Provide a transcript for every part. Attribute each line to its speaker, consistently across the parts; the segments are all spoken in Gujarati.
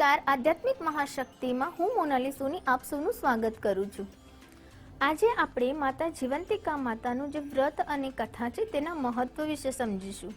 Speaker 1: નમસ્કાર. આધ્યાત્મિક મહાશક્તિમાં હું મોનાલી સોની આપ સૌનું સ્વાગત કરું છું. આજે આપણે માતા જીવંતિકા માતાનું જે વ્રત અને કથા છે તેના મહત્વ વિશે સમજીશું.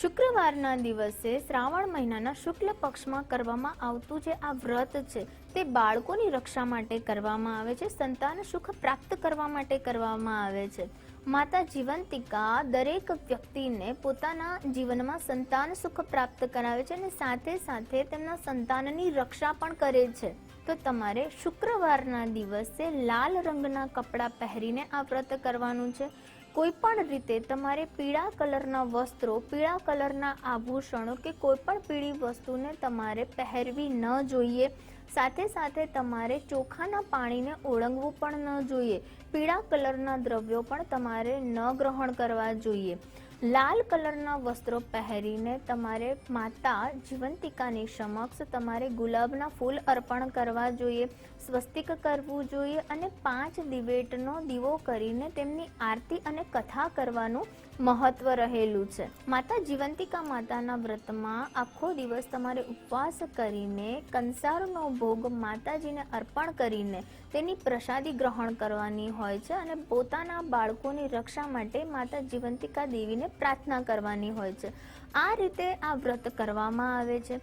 Speaker 1: શુક્રવારના દિવસે શ્રાવણ મહિનાના શુક્લ પક્ષમાં કરવામાં આવતું જે આ વ્રત છે તે બાળકોની રક્ષા માટે કરવામાં આવે છે, સંતાન સુખ પ્રાપ્ત કરવા માટે કરવામાં આવે છે. માતા જીવંતિકા દરેક વ્યક્તિને પોતાના જીવનમાં સંતાન સુખ પ્રાપ્ત કરાવે છે અને સાથે સાથે તેમના સંતાનની રક્ષા પણ કરે છે. તો તમારે શુક્રવારના દિવસે લાલ રંગના કપડાં પહેરીને આ વ્રત કરવાનું છે. કોઈ પણ રીતે તમારે પીળા કલરના વસ્ત્રો, પીળા કલરના આભૂષણો કે કોઈ પણ પીળી વસ્તુને તમારે પહેરવી ન જોઈએ. સાથે સાથે તમારે ચોખાના પાણીને ઓળંગવું પણ ન જોઈએ. પીળા કલરના દ્રવ્યો પણ તમારે ન ગ્રહણ કરવા જોઈએ. લાલ કલરના વસ્ત્રો પહેરીને તમારે માતા જીવંતિકાની સમક્ષ તમારે ગુલાબના ફૂલ અર્પણ કરવા જોઈએ, સ્વસ્તિક કરવું જોઈએ અને પાંચ દિવેટનો દીવો કરીને તેમની આરતી અને કથા કરવાનું મહત્વ રહેલું છે. માતા જીવંતિકા માતાના વ્રતમાં આખો દિવસ તમારે ઉપવાસ કરીને કંસારનો ભોગ માતાજીને અર્પણ કરીને તેની પ્રસાદી ગ્રહણ કરવાની હોય છે અને પોતાના બાળકોની રક્ષા માટે માતા જીવંતિકા દેવીને પ્રાર્થના કરવાની હોય છે. આ રીતે આ વ્રત કરવામાં આવે છે.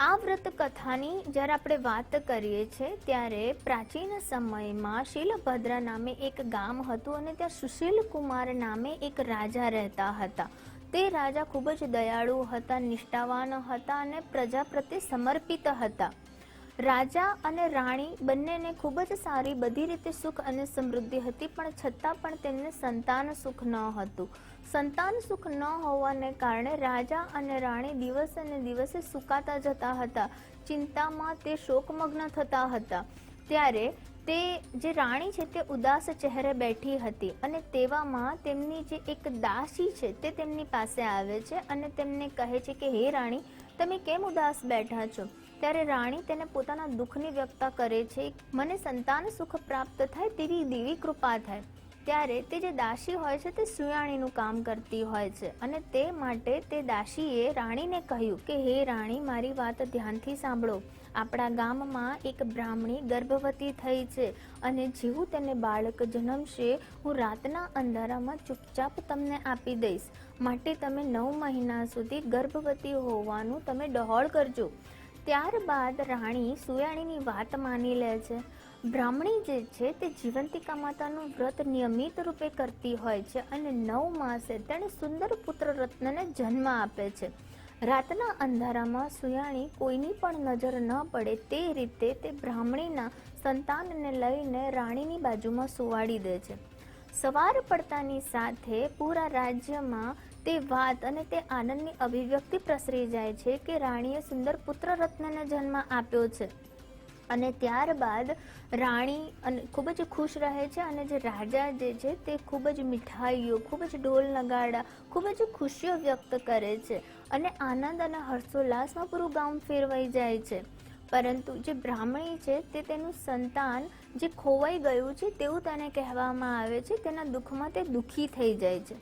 Speaker 1: આ વ્રત કથાની જ્યારે આપણે વાત કરીએ છીએ, ત્યારે પ્રાચીન સમયમાં શીલભદ્રા નામે એક ગામ હતું અને ત્યાં સુશીલ કુમાર નામે એક રાજા રહેતા હતા. તે રાજા ખૂબ જ દયાળુ હતા, નિષ્ઠાવાન હતા અને પ્રજા પ્રત્યે સમર્પિત હતા. રાજા અને રાણી બંનેને ખૂબ જ સારી બધી રીતે સુખ અને સમૃદ્ધિ હતી, પણ છતાં પણ તેમને સંતાન સુખ ન હતું. સંતાન સુખ ન હોવાને કારણે રાજા અને રાણી દિવસે ને દિવસે સુકાતા જતા હતા. ચિંતામાં તે શોકમગ્ન થતા હતા. ત્યારે તે જે રાણી છે તે ઉદાસ ચહેરે બેઠી હતી અને તેવામાં તેમની જે એક દાસી છે તે તેમની પાસે આવે છે અને તેમને કહે છે કે, હે રાણી, તમે કેમ ઉદાસ બેઠા છો? ત્યારે રાણી તેને પોતાના દુઃખની વ્યક્તા કરે છે, મને સંતાન સુખ પ્રાપ્ત થાય તેવી દેવી કૃપા થાય. ત્યારે તે જે દાસી હોય છે તે સુયાણીનું કામ કરતી હોય છે અને તે માટે તે દાસીએ રાણીને કહ્યું કે, હે રાણી, મારી વાત ધ્યાનથી સાંભળો. આપણા ગામમાં એક બ્રાહ્મણી ગર્ભવતી થઈ છે અને જેવું તેને બાળક જન્મશે, હું રાતના અંધારામાં ચૂપચાપ તમને આપી દઈશ. માટે તમે નવ મહિના સુધી ગર્ભવતી હોવાનું તમે ડહોળ કરજો. ત્યારબાદ રાણી સુયાણીની વાત માની લે છે. બ્રાહ્મણી જે છે તે જીવંતિકા માતાનું વ્રત નિયમિત રૂપે કરતી હોય છે અને નવ માસે તેણે સુંદર પુત્ર રત્નને જન્મ આપે છે. રાતના અંધારામાં સુયાણી કોઈની પણ નજર ન પડે તે રીતે તે બ્રાહ્મણીના સંતાનને લઈને રાણીની બાજુમાં સુવાડી દે છે. સવાર પડતાની સાથે પૂરા રાજ્યમાં તે વાત અને તે આનંદની અભિવ્યક્તિ પ્રસરી જાય છે કે રાણીએ સુંદર પુત્ર રત્નને જન્મ આપ્યો છે. અને ત્યારબાદ રાણી અને, ખૂબ જ ખુશ રહે છે અને જે રાજા જે છે તે ખૂબ જ મીઠાઈઓ, ખૂબ જ ઢોલ નગાડા, ખૂબ જ ખુશીઓ વ્યક્ત કરે છે અને આનંદ અને હર્ષોલ્લાસમાં પૂરું ગામ ફેરવાઈ જાય છે. પરંતુ જે બ્રાહ્મણી છે તે તેનું સંતાન જે ખોવાઈ ગયું છે તેવું તેને કહેવામાં આવે છે. તેના દુઃખમાં તે દુઃખી થઈ જાય છે.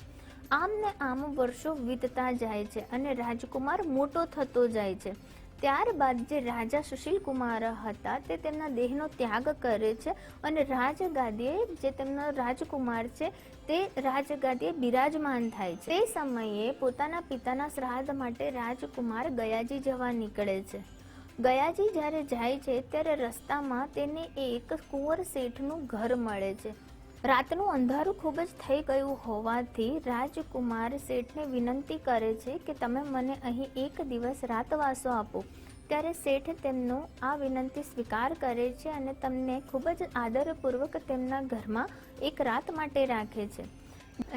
Speaker 1: આમ ને આમ વર્ષો વીતતા જાય છે અને રાજકુમાર મોટો થતો જાય છે. ત્યારબાદ જે રાજા સુશીલ કુમાર હતા તે તેમના દેહનો ત્યાગ કરે છે અને રાજગાદીએ જે તેમનો રાજકુમાર છે તે રાજગાદીએ બિરાજમાન થાય છે. તે સમયે પોતાના પિતાના શ્રાદ્ધ માટે રાજકુમાર ગયાજી જવા નીકળે છે. ગયાજી જ્યારે જાય છે ત્યારે રસ્તામાં તેને એક કુંવર શેઠનું ઘર મળે છે. રાતનું અંધારું ખૂબ જ થઈ ગયું હોવાથી રાજકુમાર શેઠને વિનંતી કરે છે કે તમે મને અહીં એક દિવસ રાતવાસો આપો. ત્યારે શેઠ તેમનો આ વિનંતી સ્વીકાર કરે છે અને તમને ખૂબ જ આદરપૂર્વક તેમના ઘરમાં એક રાત માટે રાખે છે.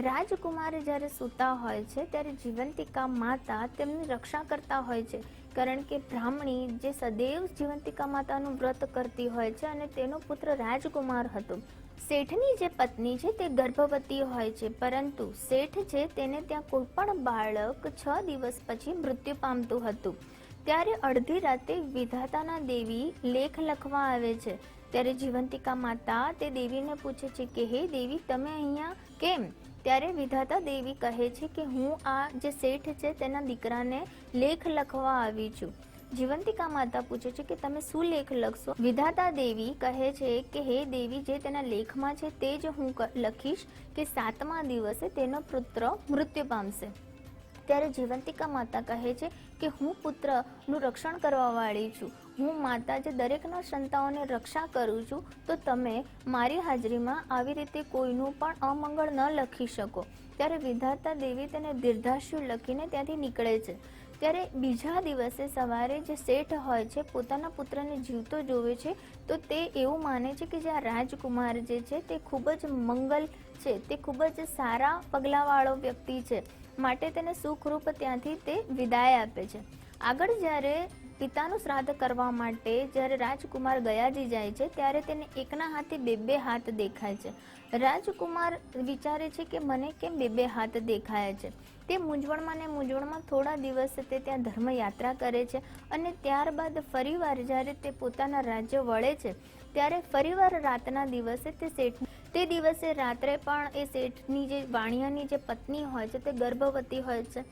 Speaker 1: રાજકુમાર જ્યારે સૂતા હોય છે, ત્યારે જીવંતિકા માતા તેમની રક્ષા કરતા હોય છે, કારણ કે બ્રાહ્મણી જે સદૈવ જીવંતિકા માતાનું વ્રત કરતી હોય છે અને તેનો પુત્ર રાજકુમાર હતો. શેઠની જે પત્ની છે તે ગર્ભવતી હોય છે, પરંતુ શેઠ છે તેને ત્યાં કોઈ પણ બાળક છ દિવસ પછી મૃત્યુ પામતું હતું. ત્યારે અડધી રાતે વિધાતાના દેવી લેખ લખવા આવે છે. ત્યારે જીવંતિકા માતા તે દેવીને પૂછે છે કે, હે દેવી, તમે અહીંયા કેમ? ત્યારે વિધાતા દેવી કહે છે કે, હું આ જે શેઠ છે તેના દીકરાને લેખ લખવા આવી છું. જીવંતિકા માતા પૂછે છે કે તમે શું લેખ લખશો? વિધાતા દેવી કહે છે કે, હે દેવી, જે તેના લેખમાં છે તે જ હું લખીશ કે સાતમા દિવસે તેનો પુત્ર મૃત્યુ પામશે. ત્યારે જીવંતિકા માતા કહે છે કે, હું પુત્રનું રક્ષણ કરવા વાળી છું. હું માતા જે દરેકના સંતાઓને રક્ષા કરું છું, તો તમે મારી હાજરીમાં આવી રીતે કોઈનું પણ અમંગળ ન લખી શકો. ત્યારે વિધાતા દેવી તેને દીર્ઘાશુ લખીને ત્યાંથી નીકળે છે. ત્યારે બીજા દિવસે સવારે જે શેઠ હોય છે, પોતાના પુત્રને જીવતો જોવે છે, તો તે એવું માને છે કે જે આ રાજકુમાર જે છે, તે ખૂબ જ મંગલ છે, તે ખૂબ જ સારા પગલાંવાળો વ્યક્તિ છે, માટે તેને સુખરૂપ ત્યાંથી તે વિદાય આપે છે. આગળ જ્યારે પિતાનું શ્રાદ્ધ કરવા માટે જ્યારે રાજકુમાર ગયાજી જાય છે, ત્યારે તેને એકના હાથે બે બે હાથ દેખાય છે. રાજકુમાર વિચારે છે કે મને કેમ બે બે હાથ દેખાય છે? તે મૂંઝવણમાં ને મૂંઝવણમાં થોડા દિવસ તે ત્યાં ધર્મયાત્રા કરે છે અને ત્યારબાદ ફરીવાર જ્યારે તે પોતાના રાજ્ય વળે છે, ત્યારે ફરીવાર રાતના દિવસે તે શેઠ તે દિવસે રાત્રે પણ એ શેઠની જે વાણિયાની જે પત્ની હોય છે, તે ગર્ભવતી હોય છે.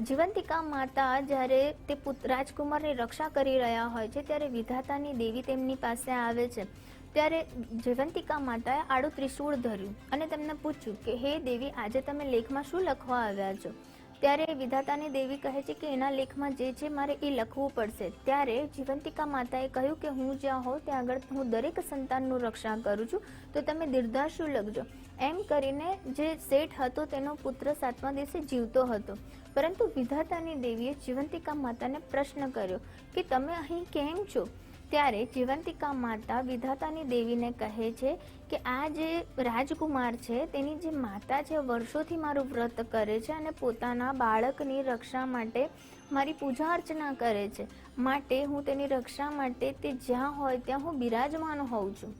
Speaker 1: જીવંતિકા માતા જ્યારે તે રાજકુમારની રક્ષા કરી રહ્યા હોય છે, ત્યારે વિધાતાની દેવી તેમની પાસે આવે છે. ત્યારે જીવંતિકા માતાએ આડું ત્રિશૂળ ધર્યું અને તેમને પૂછ્યું કે, હે દેવી, આજે તમે લેખમાં શું લખવા આવ્યા છો? ત્યારે વિધાતાની દેવી કહે છે કે એના લેખમાં જે છે મારે એ લખવું પડશે. ત્યારે જીવંતિકા માતાએ કહ્યું કે હું જ્યાં હોઉં ત્યાં આગળ હું દરેક સંતાનનું રક્ષા કરું છું, તો તમે દીર્ઘાશુ લખજો. એમ કરીને જે શેઠ હતો તેનો પુત્ર સાતમા દિવસે જીવતો હતો. પરંતુ વિધાતાની દેવીએ જીવંતિકા માતાને પ્રશ્ન કર્યો કે તમે અહીં કેમ છો? ત્યારે જીવંતિકા માતા વિધાતાની દેવીને કહે છે કે આ જે રાજકુમાર છે, તેની જે માતા છે વર્ષોથી મારું વ્રત કરે છે અને પોતાના બાળકની રક્ષા માટે મારી પૂજા અર્ચના કરે છે. માટે હું તેની રક્ષા માટે તે જ્યાં હોય ત્યાં હું બિરાજમાન હોઉં છું.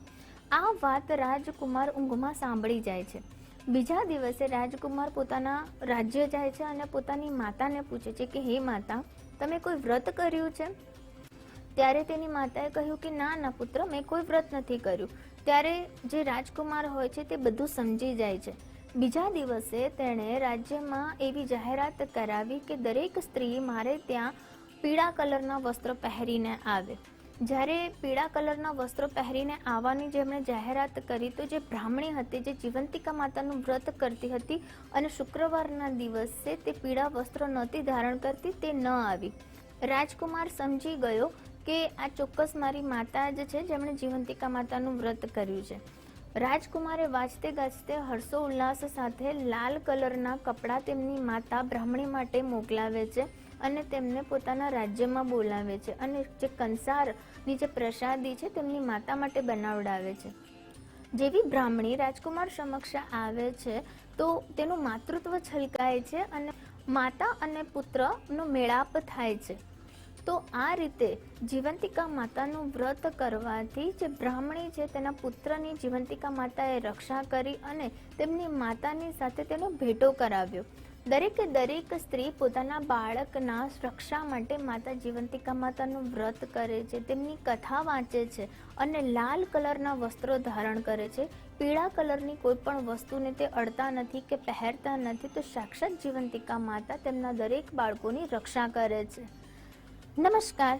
Speaker 1: આ વાત રાજકુમાર ઊંઘમાં સાંભળી જાય છે. બીજા દિવસે રાજકુમાર પોતાના રાજ્ય જાય છે અને પોતાની માતાને પૂછે છે કે, હે માતા, તમે કોઈ વ્રત કર્યું છે? ત્યારે તેની માતાએ કહ્યું કે, ના ના, પુત્ર, મેં કોઈ વ્રત નથી કર્યું. ત્યારે જે રાજકુમાર હોય છે, તે બધું સમજી જાય છે. બીજા દિવસે તેણે રાજ્યમાં એવી જાહેરાત કરાવી કે, દરેક સ્ત્રી મારે ત્યાં પીળા કલરના વસ્ત્ર પહેરીને આવે. જ્યારે પીળા કલરના વસ્ત્રો પહેરીને આવવાની જેમણે જાહેરાત કરી, તો જે બ્રાહ્મણી હતી, જે જીવંતિકા માતાનું વ્રત કરતી હતી અને શુક્રવારના દિવસે તે પીળા વસ્ત્રો નહોતી ધારણ કરતી, તે ન આવી. રાજકુમાર સમજી ગયો કે આ ચોક્કસ મારી માતા જ છે જેમણે જીવંતિકા માતાનું વ્રત કર્યું છે. રાજકુમારે વાંચતે ગાજતે હર્ષો ઉલ્લાસ સાથે લાલ કલરના કપડાં તેમની માતા બ્રાહ્મણી માટે મોકલાવે છે અને તેમને પોતાના રાજ્યમાં બોલાવે છે અને જે કંસારની જે પ્રસાદી છે તેમની માતા માટે બનાવડાવે છે. જેવી બ્રાહ્મણી રાજકુમાર સમક્ષ આવે છે, તો તેનું માતૃત્વ છલકાય છે અને માતા અને પુત્રનો મેળાપ થાય છે. તો આ રીતે જીવંતિકા માતાનું વ્રત કરવાથી જે બ્રાહ્મણી છે તેના પુત્રની જીવંતિકા માતાએ રક્ષા કરી અને તેમની માતાની સાથે તેનો ભેટો કરાવ્યો. દરેકે દરેક સ્ત્રી પોતાના બાળકના રક્ષા માટે માતા જીવંતિકા માતાનું વ્રત કરે છે, તેમની કથા વાંચે છે અને લાલ કલરના વસ્ત્રો ધારણ કરે છે. પીળા કલરની કોઈ પણ વસ્તુને તે અડતા નથી કે પહેરતા નથી તો સાક્ષાત જીવંતિકા માતા તેમના દરેક બાળકોની રક્ષા કરે છે. નમસ્કાર.